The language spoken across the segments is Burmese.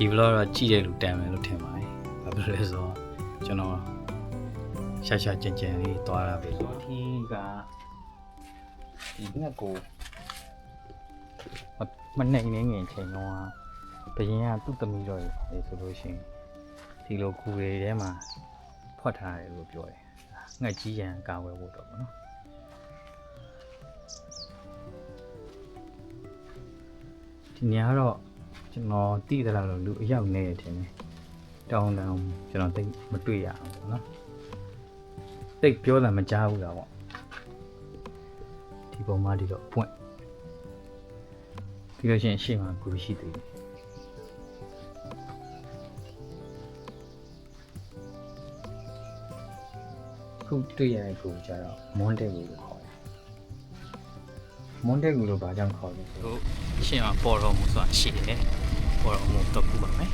ဒီ vlog တော့ကြည့်တဲ့လူတန်မယ်လို့ထင်ပါတယ်ဘာဖြစ်လို့လဲဆိုတော့ကျွန်တော်ရှာရှာကြင်ကြင်လေးသွားတာပဲဆိုဒီကဒီငက်ကိုမမနိုင်နေငင်ချိန်တော့ဘယင်းကသူ့သမီးတော့ရေဆိုလို့ရှိရင်ဒီလိုကူတွေထဲမှာဖွက်ထားတယ်လို့ပြောတယ်ငှက်ကြီးရန်ကာဝယ်ဖို့တော့ဗောနော်ဒီနေရာတော့ ကျွန်တော်တည်တယ်လို့လူအယောက်နေတယ်ထင်တယ်တောင်းတောင်းကျွန်တော်သိပ်မတွေ့ရအောင်ဗောနော်သိပ်ပြောတာမကြားဘူးလားဗောဒီပုံမှဒီတော့ပွင့်ပြီးလို့ရှိရင်ရှေ့မှာကူရှိသေးတယ်ခုတွေ့ရတဲ့ကူကြတော့မွန်းတဲ့ကူလို့ခေါ်တယ်မွန်းတဲ့ကူလို့ဘာကြောင့်ခေါ်လဲဆိုတော့ရှေ့မှာပေါ်တော်မူဆိုတာရှိတယ် ပေါ်တော်မူတော့ကူပါမယ်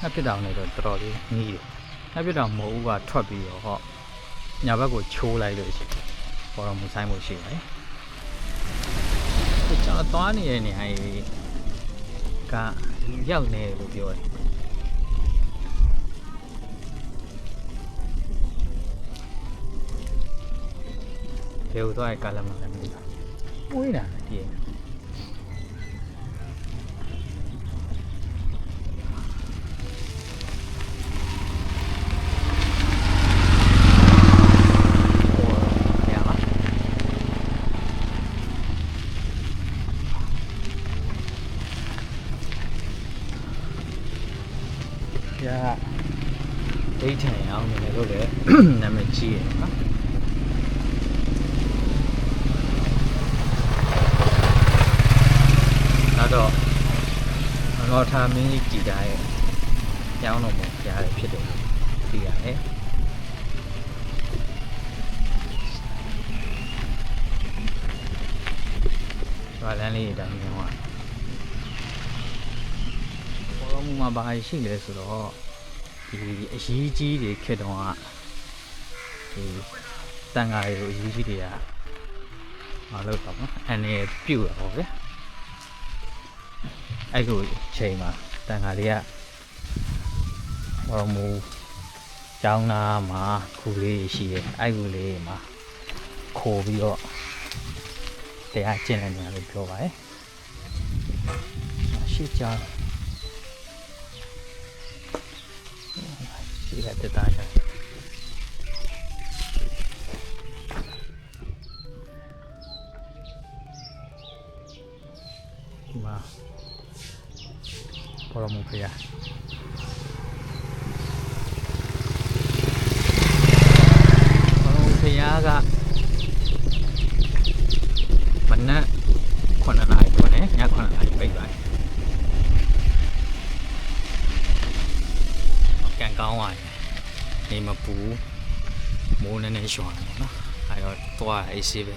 နှစ်ပြစ်တောင်လည်းတော့တော်တော်လေးနီးတယ်နှစ်ပြစ်တောင်မဟုတ်ဘူးကထွက်ပြီးတော့ဟောညာဘက်ကိုချိုးလိုက်လို့ရှိတယ်ပေါ်တော်မူဆိုင်မှုရှိတယ်ဒီကျွန်တော်သွားနေတဲ့နေရာကြီးကရောက်နေတယ်လို့ပြောတယ်ဘယ်လိုသွားရကာလမှာလဲမသိဘူးဝေးတာတည်းရပါရဒိတ်ထန်အောင်နေလို့လည်း နာမည်ကြီးရယ်နော်နောက်တော့အလောထာမင်းကြီးကြည်တာရဲ့ကျောင်းတော်မှာကြားရဖြစ်တယ်သိရတယ်ွာလန်းလေးတိုင်းမြင်သွားဘောလုံးမှာဘာရှိလဲဆိုတော့ဒီအရေးကြီးတွေခေတ္တက ဒီတန်ဃာတွေလိုအရေးကြီးတွေကမလုပ်တော့နော်အနေပြုတ်တော့ဗျာအဲ့ကိုချိန်မှာတန်ခါလေးကဘောမူကျောင်းသားမှာခုလေးရှိတယ်အဲ့ခုလေးမှာခိုးပြီးတော့တရားကျင့်တဲ့နေရာလို့ပြောပါရဲ့ရှေ့ကျောင်းရှေ့ကတက်တာကြ ပေါ်တော်မူဖေရပေါ်တော်မူဖေရကမနက်9နာရီပေါ့နဲ့ည9နာရီပိတ်ပါတယ်ကန်ကောင်းသွားတယ်နေမပူမိုးနည်းနည်းရွှာတယ်ပေါ့နော်အဲတော့သွားအေးဆေးပဲ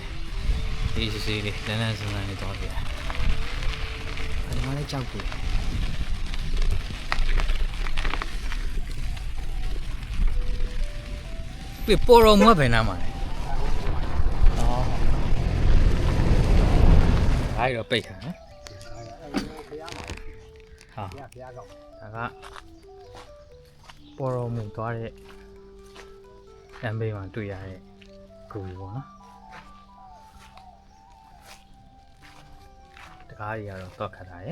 အေးဆေးလေးလန်းလန်းဆန်းဆန်းလေးသွားပြီအဲဒီမှာလည်းကြောက်ပြီ ပြပေါ်တော့မွေးပဲနားမှာလေ။အော်။အဲ့တော့ပိတ်ခါနော်။ဟာဘုရားဘုရားကောင်းဒါကပေါ်တော်မူသွားတဲ့အမ်ဘေးမှာတွေ့ရတဲ့ဂူကြီးပေါ့နော်။တကားကြီးကတော့တော့ခတ်တာရ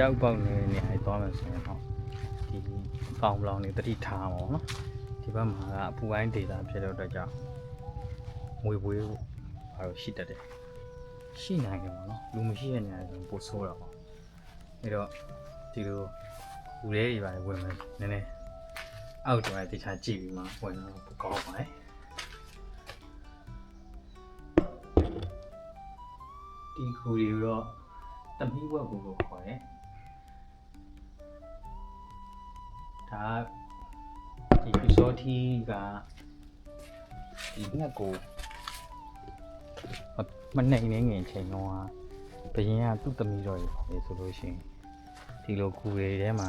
ရောက်ပေါက်နေတဲ့နေရာကြီးသွားမယ်ဆိုရင်တော့ဒီပေါင်ပလောင်တွေတတိထားမှာပေါ့နော်ဒီဘက်မှာကအပူပိုင်းဒေတာဖြစ်တဲ့အတွက်ကြောင့်ငွေပွေးဖို့ဘာလို့ရှိတတ်တယ်ရှိနိုင်တယ်ပေါ့နော်လူမရှိတဲ့နေရာဆိုရင်ပိုဆိုးတော့ပေါ့အဲ့တော့ဒီလိုလူလေးတွေပါဝင်မယ်နည်းနည်းအောက်တော့တခြားကြည့်ပြီးမှဝင်တော့ပိုကောင်းပါတယ်ဒီခူတွေတော့တမီးဝက်ကိုလို့ခေါ်တယ် ဒါကဒီပီစောထီကဒီငက်ကိုမမနိုင်နေငင်ချိန်တော့ဘယင်းကသူ့သမီးတော်ရေပေါ့လေဆိုလို့ရှိရင်ဒီလိုကူတွေထဲမှာ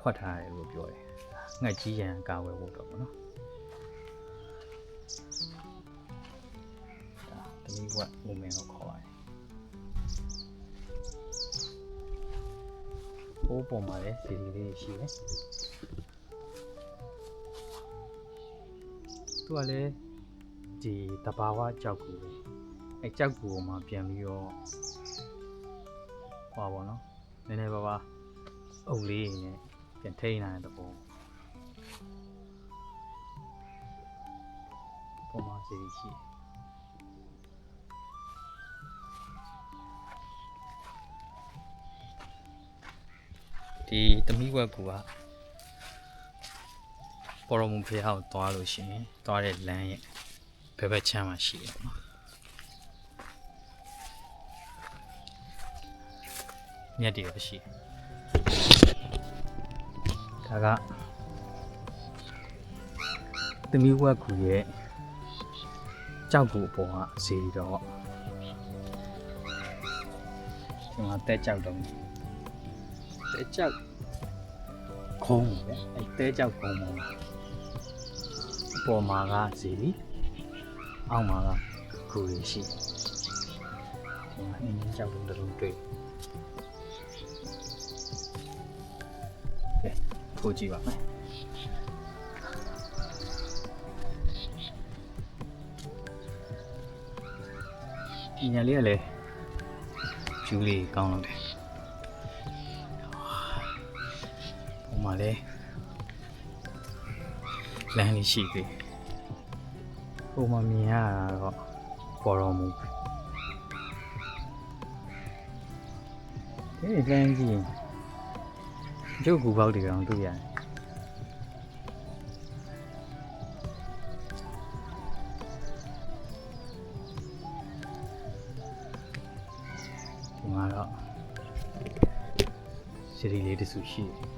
ဖွက်ထားတယ်လို့ပြောတယ်ငှက်ကြီးရန်ကာဝယ်ဖို့တော့ပေါ့နော်ဒါသမီးကမူမင်းကိုခေါ်ပါတယ်ဟိုးပေါ်မှာလည်းစီရီလေးရှိတယ် ကလည်းဒီတဘာဝကြောက်ကူပဲအဲကြောက်ကူပေါ်မှာပြန်ပြီးတော့ဟောပါတော့နည်းနည်းပါးပါးအုပ်လေးနဲ့ပြန်ထိန်းနိုင်တဲ့ပုံပုံမှာစီရှိတယ်ဒီသမီးဝက်ကူက ပေါ်တော်မူဖေဟောက်သွားလို့ရှိရင်သွားတဲ့လမ်းရဲ့ဘယ်ဘက်ချမ်းမှာရှိတယ်ပေါ့နော်မြက်တွေပဲရှိတယ်ဒါကသမီးဝက်ကူရဲ့ကြောက်ကူအပေါ်ကဇီတော့ဒီမှာတဲကြောက်တော့တဲကြောက်ခုံးပဲအဲတဲကြောက်ခုံးမှာအ ပေါ်မှာကဇီလီအောက်မှာကဂူရီရှိဒီမှာအင်းကြီးကြောက်လုံးတစ်လုံးတွေ့ကဲထိုးကြည့်ပါမယ်ဒီညာလေးကလည်းကျူးလေးကောင်းလို့တယ်ပုံမှာလည်း လမ်းလေးရှိသေးဟိုမှာမြင်ရတာတော့ပေါ်တော်မူဒီလမ်းကြီးရုပ်ကူပေါက်တွေအောင်တွေ့ရတယ်ဒီမှာတော့စီရီလေးတစ်စုရှိတယ်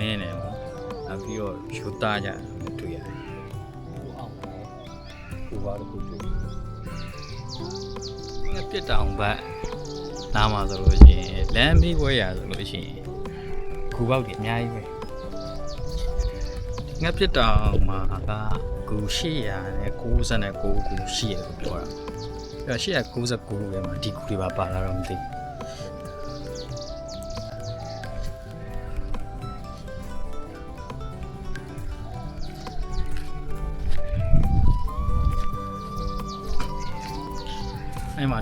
လင်းတယ်ပေါ့နောက်ပြီးတော့ယူသားကြတယ်တွေ့ရတယ်ဟိုအောင်တယ်ဟိုဘာလို့တွေ့ငါပြစ်တောင်ဘက်နားမှာဆိုလို့ရှိရင်လမ်းပြီးပွဲရဆိုလို့ရှိရင်ဂူပေါက်တွေအများကြီးပဲငါပြစ်တောင်မှာကဂူ800နဲ့69ဂူရှိရလို့ပြောတာအဲ့899ပဲမှာဒီဂူတွေပါပါလာတော့မသိအဲ့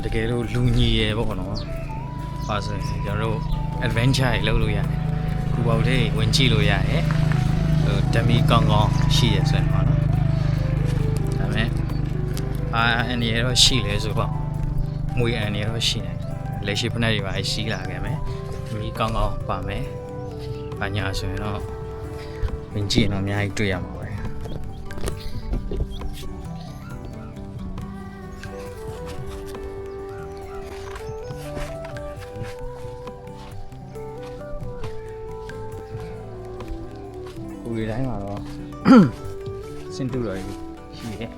တကယ်လို့လူညီရယ်ပေါ့နော်။ပါဆိုရင်ကျွန်တော်တို့ adventure တွေလုပ်လို့ရတယ်။ကူပေါက်လေးဝင်ကြည့်လို့ရတယ်။ဟိုဓမီကောင်းကောင်းရှိရဆိုရင်ပေါ့နော်။ဒါပေမဲ့အာအန်ဒီရောရှိလဲဆိုတော့မွေအန်ဒီရောရှိတယ်။လက်ရှိဖက်တွေပါရှိလာခဲ့မယ်။ဓမီကောင်းကောင်းပါမယ်။ဘာညာဆိုရင်တော့ဝင်ကြည့်ရင်တော့အများကြီးတွေ့ရမှာ စင်တူတော်ကြီးရှိတယ်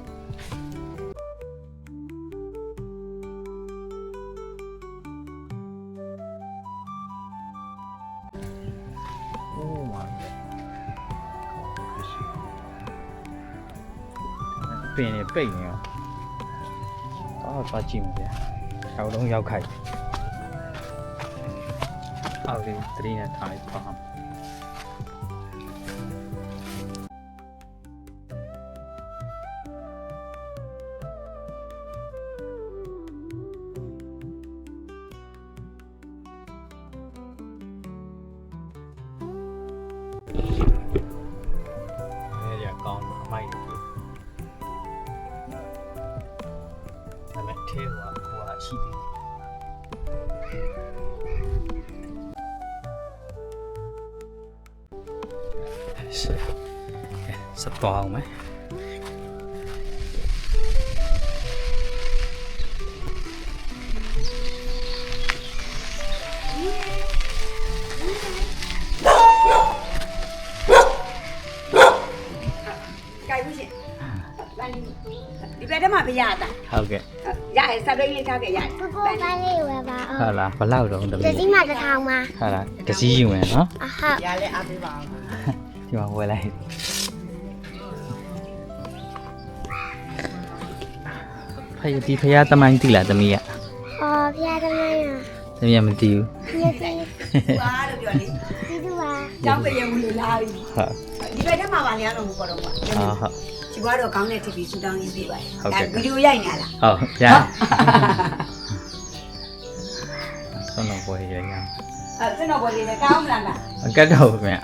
ပင်နေပိတ်နေရောအော်သွားကြည့်မယ်ဗျာခြောက်လုံးရောက်ခိုက်အော်ဒီ3နဲ့ထားလိုက်ပါ ဒီဘက်ထဲမှာပြရတာဟုတ်ကဲ့ရရစပိတ်လေးထားခဲ့ရတယ်ကိုကိုပန်းလေးဝယ်ပါအောဟုတ်င်လားဘလောက်တော့တဒီမီးစီမှာတစ်ထောင်ပါဟုတ်လားတစည်းယူမယ်နော်အဟုတ်ရလဲအားပေးပါအောင်ဒီမှာဝယ်လိုက်ဖယားဒီဖယားတမိုင်းတိလားတမီးကအော်ဖျားသမိုင်းရတမီးကမသိဘူးညစီပါလို့ပြောလေဒီတူပါကျောင်းပရင်ဝင်လာပြီဟုတ်ဒီဘက်ထဲမှာပါနေရတော့မပေါ်တော့ပါဟာဟုတ် ဒီဘွားတော့ကောင်းတဲ့ TV စူတောင်းရေးပေးပါဟုတ်ကဲ့ဗီဒီယိုရိုက်နေလားဟုတ်ဗျာဆုံးတော့ပေါ်ရရရအဲကျွန်တော်ပေါ်လေးလည်းကောင်းမလားလားအကတ်တော့ဘူးဗျာ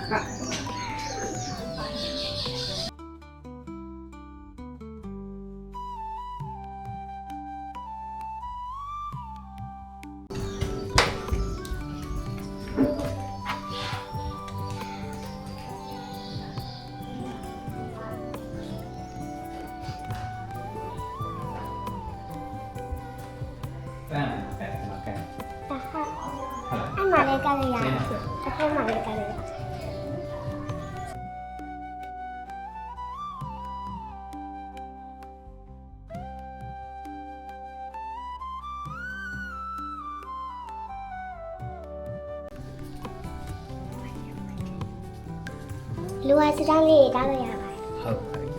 စတန်းလေးတောင်းလို့ရပါတယ်ဟုတ်ပါပြီ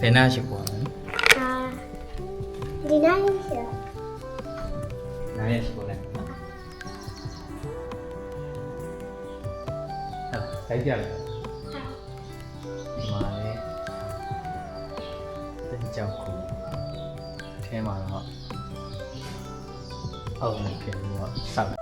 ဘယ်နာရှိပေါ်လဲအာဒီနေ့ရှိတော့နားရရှိပေါ်လဲဟုတ်တိုက်ကြတယ်ဒီမှာလေတင်ကြောက်ခုအထဲမှာတော့အောက်နေပြင်ပြီးတော့စောက်ကြော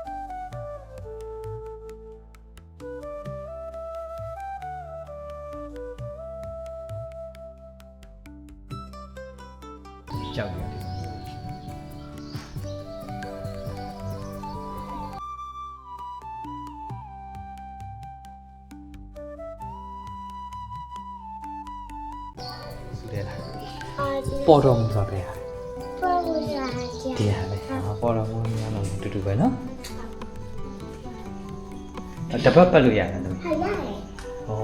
ပေါ်တော်မူသွားပဲဟာပေါ်လို့ရကြဒီဟာလေဟာပေါ်တော်မူညာတော့တူတူပဲနော်အတပတ်ပတ်လို့ရတယ်သမီးဟာရတယ်ဟော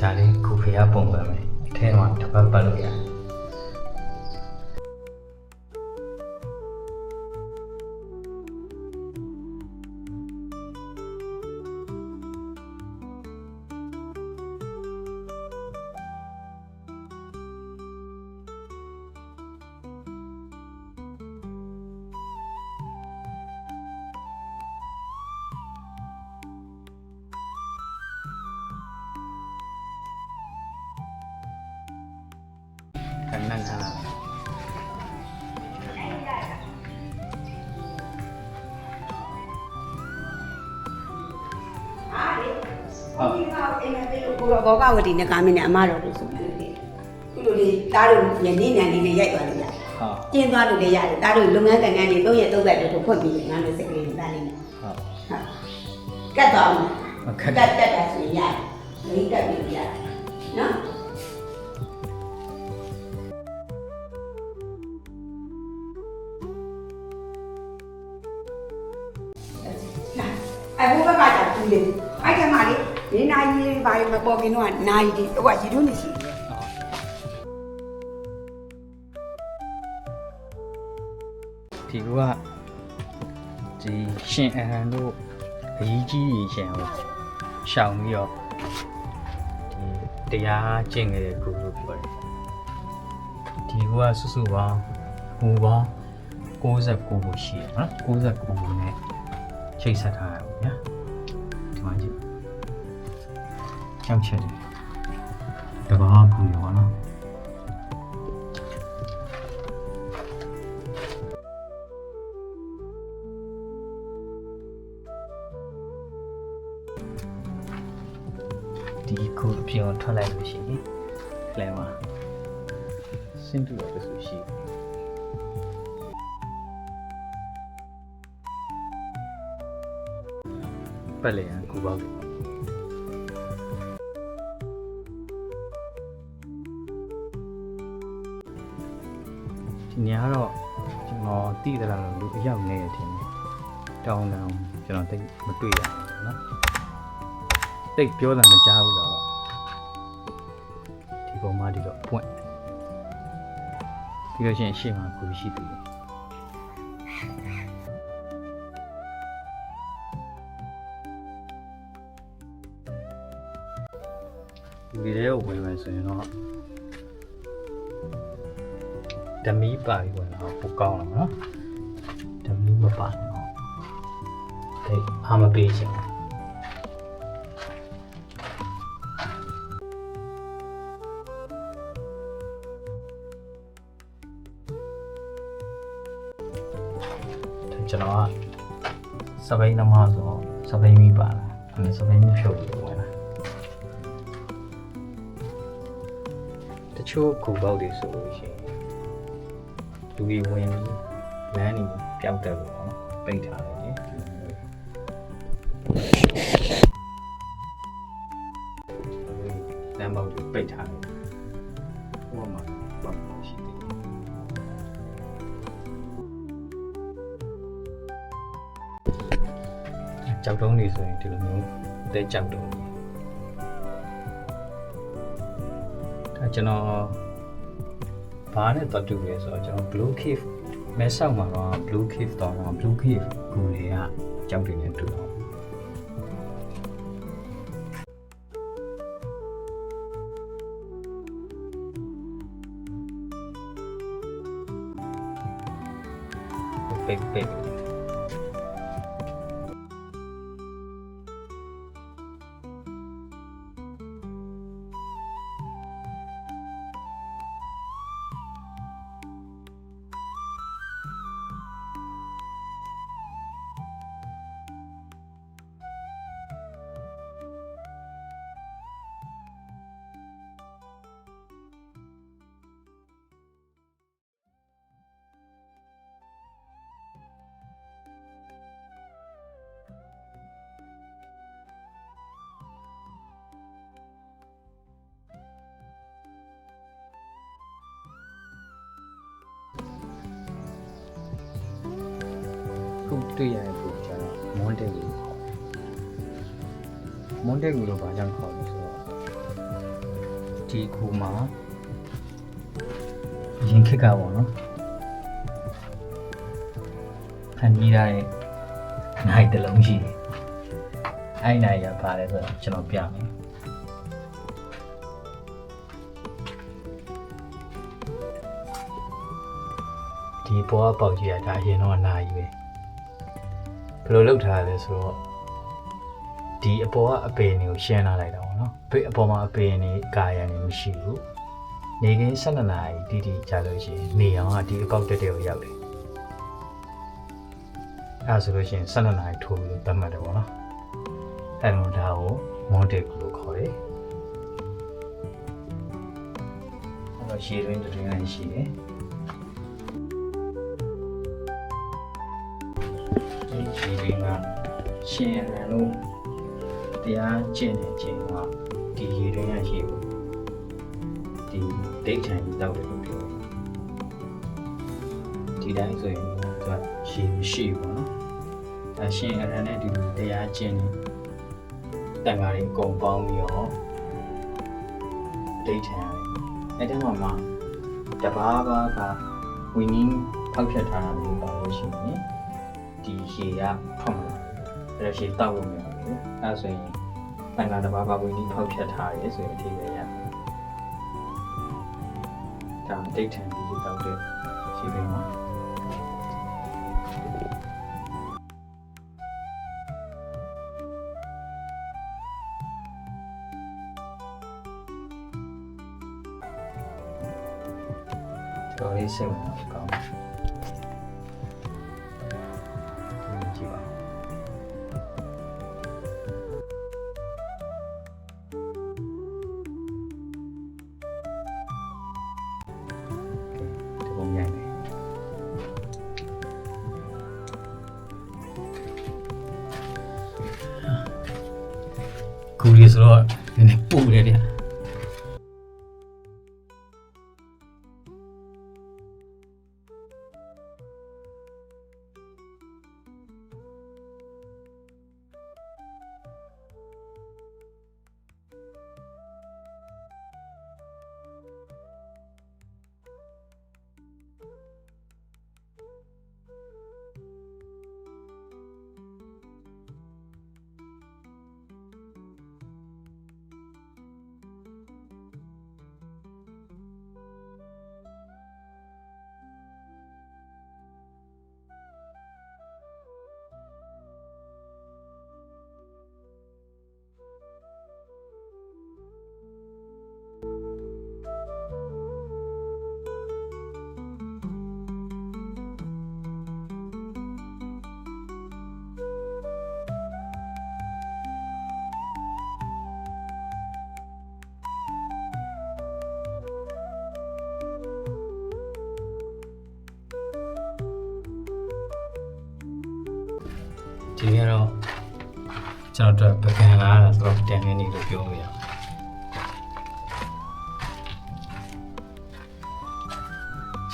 ဒါလေးခုဖေးပုံပဲမယ်အထဲမှာတပတ်ပတ်လို့ရတယ် အိမ်မပြေလို့ကိုတော့ဘောကဝတီနဲ့ကာမင်းနဲ့အမတော်လို့ဆိုပြီးလေခုလိုလေးတားတို့ညနေညနေလေးရိုက်သွားလို့ရတယ်ဟုတ်ကျင်းသွားလို့လည်းရတယ်တားတို့လုပ်ငန်းကန်ကန်တွေ၃ရက်၃ပတ်လို့ဖွင့်ပြီးငါတို့စကလေးတားလေးနဲ့ဟုတ်ဟုတ်ကတ်သွားအောင်အခက်ကတ်တက်တာဆိုရင်ရတယ်မိတ်တက်ပြီး ဘာမပေါ်ခင်တော့နာကြီးဒီဟိုကရီတို့နေရှိတယ်ဒီကဒီရှင်အဟန်တို့အကြီးကြီးကြီးရှင်ကိုရှောင်ပြီးတော့ဒီတရားကျင့်ခဲ့တဲ့ကုလို့ပြောတယ်ဒီကစုစုပေါင်းဟိုပေါင်း69ကိုရှိတယ်နော်69ကိုနဲ့ချိတ်ဆက်ထားရပါဗျာဒီမှာကြည့် ကြောက်ချက်တယ်တဘာကူရောနော်ဒီကိုအပြင်ကိုထွက်လိုက်လို့ရှိရင်လဲမှာစင်တူရတဲ့ဆိုရှိပတ်လေရန်ကိုပေါ့ ဒီညကတော့ကျွန်တော်တည်တယ်လားလို့အရောက်နေရတင်တယ်တောင်းတောင်းကျွန်တော်တိတ်မတွေ့ရဘူးเนาะ တိတ်ပြောတာမကြားဘူးတော့ဒီပုံမှန်ဒီတော့ပွင့်ပြီးလို့ရှိရင်ရှေ့မှာကိုရှိတယ်ဒီလေးကိုဝင်မယ်ဆိုရင်တော့ ဓမီပါပြီးဝင်တော့ပိုကောင်းတော့နော်ဓမီမပါတော့တိတ်အားမပေးချင်ဘူးကျွန်တော်ကစပိန်သမားဆိုတော့စပိန်မိပါလားအဲစပိန်မိဖြုတ်ပြီးဝင်လာတချို့ကူပေါက်တွေဆိုလို့ရှိရင် လူကြီးဝင်ပြီးလမ်းကြီးပျောက်တယ်လို့နော်ပိတ်ထားတယ်လမ်းပေါက်တွေပိတ်ထားတယ်ဟိုမှာဘာမှရှိသေးတယ်ကြောက်တုံးနေဆိုရင်ဒီလိုမျိုးအသေးကြောက်တုံးဒါကျွန်တော် ဘာနဲ့တော့တူလဲဆိုတော့ကျွန်တော် blue cave မဲဆောက်မှာတော့ blue cave တော့ blue cave ကိုတွေကကြောက်တွေနဲ့တူတော့ တွေ့ရတဲ့ပုံကျတော့မွန်တက်ကိုခေါ်တယ်။မွန်တက်ကိုတော့ဘာကြောင့်ခေါ်လဲဆိုတော့ဒီခုမှာရင်ခက်ကပေါ့နော်။ဖန်ပြီးရတဲ့နိုင်တစ်လုံးရှိတယ်။အဲ့နိုင်ရပါတယ်ဆိုတော့ကျွန်တော်ပြမယ်။ဒီပေါ်ကပေါက်ကြီးကဒါအရင်တော့နာကြီးပဲ ဘယ်လိုလုပ်ထားလဲဆိုတော့ဒီအပေါ်ကအပင်တွေကိုရှင်းလာလိုက်တာပေါ့နော်ဘေးအပေါ်မှာအပင်တွေကာရံနေမရှိဘူးနေကင်း12နာရီတီတီကြာလို့ရှိရင်နေအောင်ကဒီအပေါက်တက်တဲ့ကိုရောက်တယ်အဲဒါဆိုလို့ရှိရင်12နာရီထိုးပြီးသတ်မှတ်တယ်ပေါ့နော်အဲတော့ဒါကိုမွန်တက်လို့ခေါ်တယ်အဲတော့ရှည်တွင်းတွင်းလည်းရှိတယ် ရှင်ရန်လို့တရားကျင့်နေခြင်းကဒီရေရင်းရရှိဘူးဒီဒိတ်ထိုင်တောက်တယ်လို့ပြောဒီတိုင်းဆိုရင်သူကရှိမရှိဘူးနော်အရှင်ရန်နဲ့ဒီလိုတရားကျင့်နေတန်ဃာတွေအကုန်ပေါင်းပြီးတော့ဒိတ်ထိုင်ရတယ်အဲ့ဒီမှာမှတဘာဘာကဝင်းင်းဖောက်ဖြတ်ထားတာမျိုးပါလို့ရှိရင်ဒီဒီရှည်က ထွက်မှာအဲ့ဒါရှည်တောက်လို့မရဘူးအဲ့ဒါဆိုရင်တန်ခါတစ်ပါးပါဝင်ပြီးဖောက်ဖြတ်ထားရဲဆိုရင်အထိပဲရဒါဒိတ်ထန်ပြီးတောက်တဲ့ရှည်ပဲမှာတော်လေးစိတ်ဝင်တော့ကောင်း ဒီနေ့ကတော့ကျွန်တော်တို့ပကံလာတာဆိုတော့တန်နေနေလို့ပြောလို့ရအောင်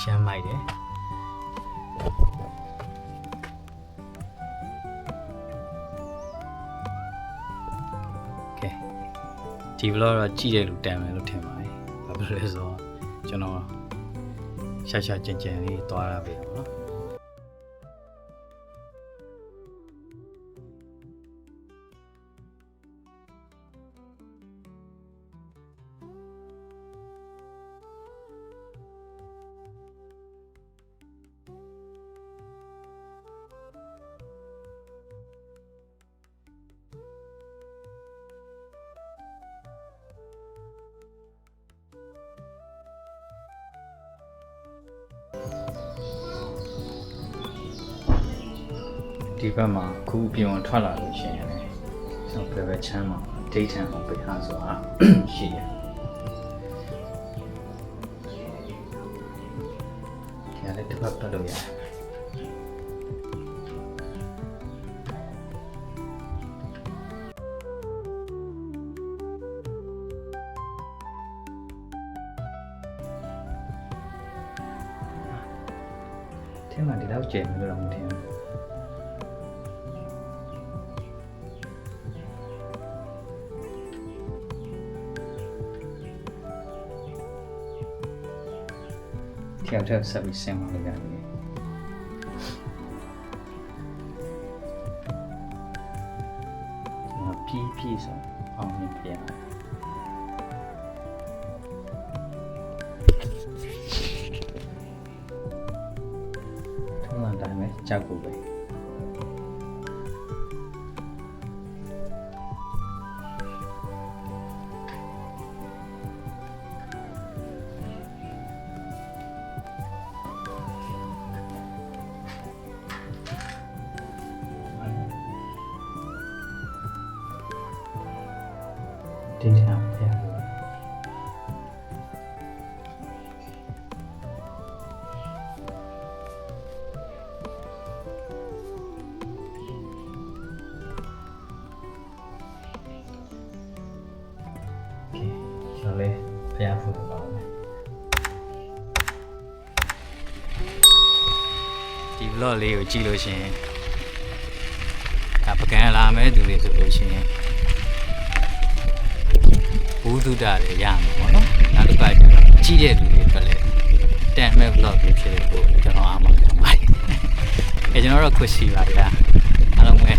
ရှမ်းမိုက်တယ်ကဲဒီ vlog တော့ကြည့်တယ်လို့တန်မယ်လို့ထင်ပါတယ်ဘာဖြစ်လို့လဲဆိုတော့ကျွန်တော်ရှာရှာကြင်ကြင်လေးသွားရပြီပေါ့နော် ဒီဘက်မှာခုအပြင်ထွက်လာလို့ရှိရင်လည်းကျွန်တော်ဘယ်ဘက်ချမ်းမှာဒိတ်ထန်အောင်ပေးထားဆိုတာရှိတယ်။ တယောက်တည်းဆက် တင်းချာပြရလို့ကျွန်တော်လေးဖျားဖို့တော့ပါမယ်ဒီ vlog လေးကိုကြည့်လို့ရှရင်ဒါပကံလာမဲ့သူတွေဆိုလို့ရှရင် ဘူးတုဒ္ဒတွေရမှာပေါ့နော်နောက်တစ်ခါကျတော့ကြည့်တဲ့လူတွေအတွက်လည်းတန်မဲ့ vlog တွေဖြစ်လို့ကျွန်တော်အားမခံပါတယ်အဲကျွန်တော်တော်တို့ခုရှိပါဗျာအားလုံးပဲ